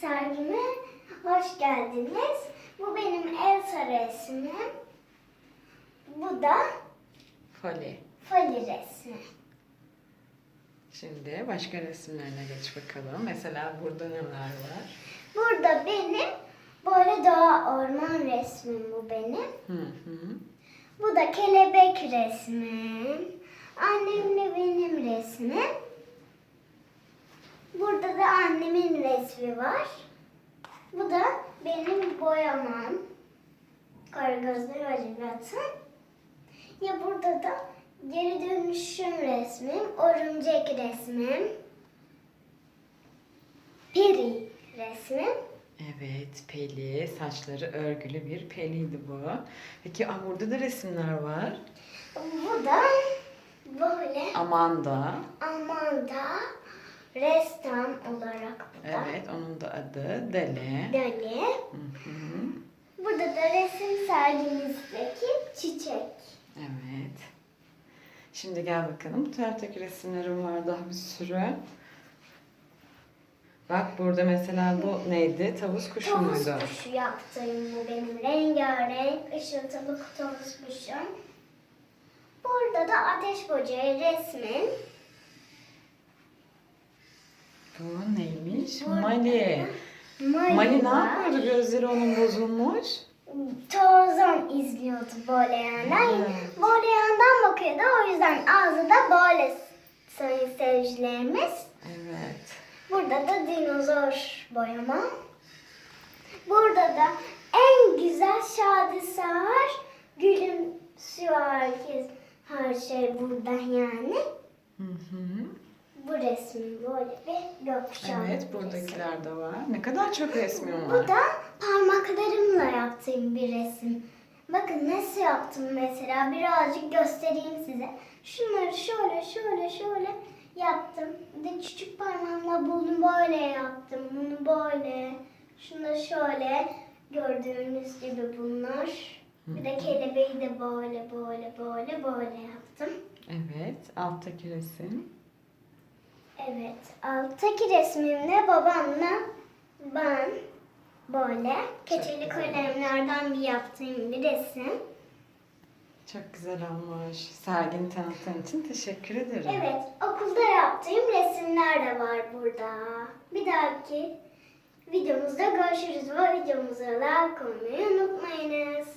sergime hoş geldiniz. Bu benim Elsa resmim. Bu da Foli. Fali resmi. Şimdi başka resimlerine geç bakalım. Mesela burada neler var? Burada benim böyle doğa orman resmim bu benim. Hı hı. Bu da kelebek resmim. Annemle benim resmim. Burada da annemin resmi var. Bu da benim boyamam. Karagözlü Hacivat'ın. Ya burada da geri dönüşüm resmim, örümcek resmim, peri resmim. Evet, peli. Saçları örgülü bir peliydi bu. Peki aa, burada da resimler var. Bu da böyle Amanda. Amanda ressam olarak bu da. Evet, onun da adı. Hı hı. Burada da resim sergimizdeki çiçek. Evet. Şimdi gel bakalım. Bu taraftaki resimlerim var daha bir sürü. Bak burada mesela bu neydi? Tavus kuşu Tavus muydu? kuşu yaptığım bu benim rengarenk ışıltılı tavus kuşum. Burada da ateş böceği resmin. Bu neymiş? Mali. Mali, Mali ne yapıyordu? Gözleri onun bozulmuş. Televizyon izliyordu böyle yandan. Evet. Böyle yandan bakıyordu. O yüzden ağzı da böyle sayın seyircilerimiz. Evet. Burada da dinozor boyama. Burada da en güzel şadisar gülümsüyor herkes. Her şey burada yani. Hı hı. Bu resmin böyle bir gökkuşağı. Evet, buradakiler de var. Ne kadar çok resmim Bu var. da parmaklarımla yaptığım bir resim. Bakın nasıl yaptım mesela birazcık göstereyim size. Şunları şöyle şöyle şöyle yaptım. Bir de küçük parmağımla bunu böyle yaptım. Bunu böyle. Şunu da şöyle gördüğünüz gibi bunlar. Bir de kelebeği de böyle böyle böyle böyle yaptım. Evet, alttaki resim. Evet, alttaki resmimde babamla ben böyle keçeli kalemlerden bir yaptığım bir resim. Çok güzel olmuş. Sergini tanıttığın için teşekkür ederim. Evet, okulda yaptığım resimler de var burada. Bir dahaki videomuzda görüşürüz. Bu videomuza like olmayı unutmayınız.